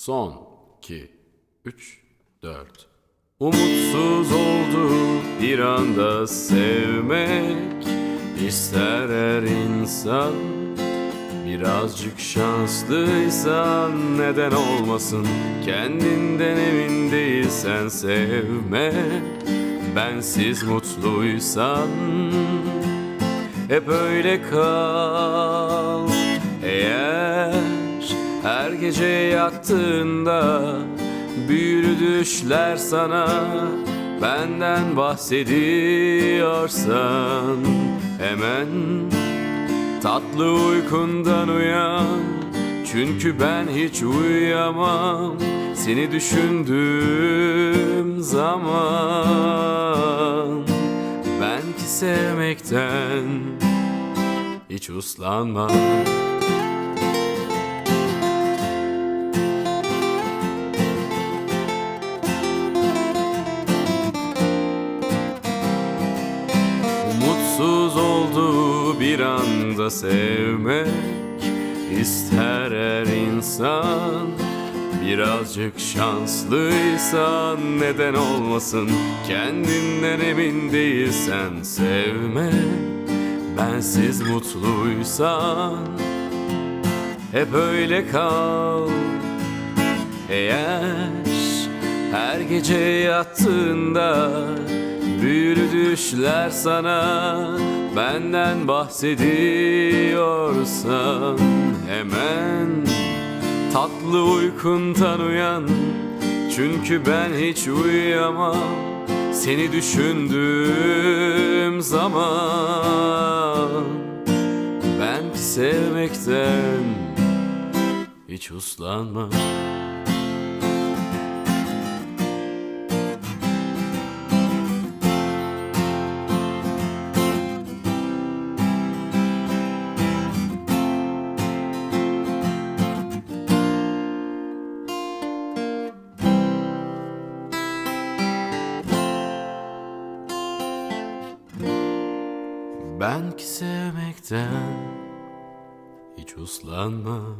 Son 2 3 4 Umutsuz oldu bir anda sevmek. İster her insan Birazcık şanslıysan neden olmasın? Kendinden emin değilsen sevme. Bensiz mutluysan hep öyle kal. Eğer gece yattığında Büyülü düşler sana Benden bahsediyorsan Hemen tatlı uykundan uyan. Çünkü ben hiç uyuyamam Seni düşündüğüm zaman. Ben ki sevmekten hiç uslanmam bir anda sevmek ister her insan. Birazcık şanslıysan neden olmasın? Kendinden emin değilsen sevme Bensiz mutluysan hep öyle kal. Eğer her gece yattığında Büyülü düşler sana Benden bahsediyorsan Hemen tatlı uykundan uyan. Çünkü ben hiç uyuyamam Seni düşündüğüm zaman. Ben sevmekten hiç uslanmam Ben ki sevmekten hiç uslanmam